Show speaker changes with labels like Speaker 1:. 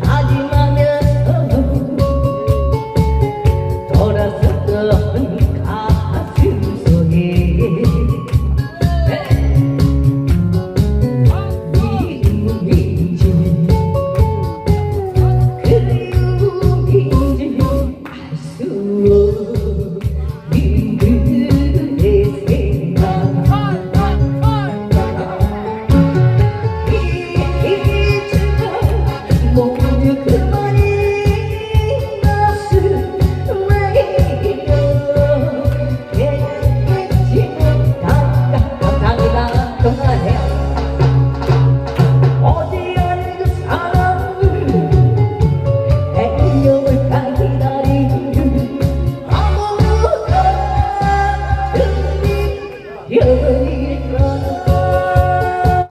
Speaker 1: 다짐하면 돌아섰던 Yeah.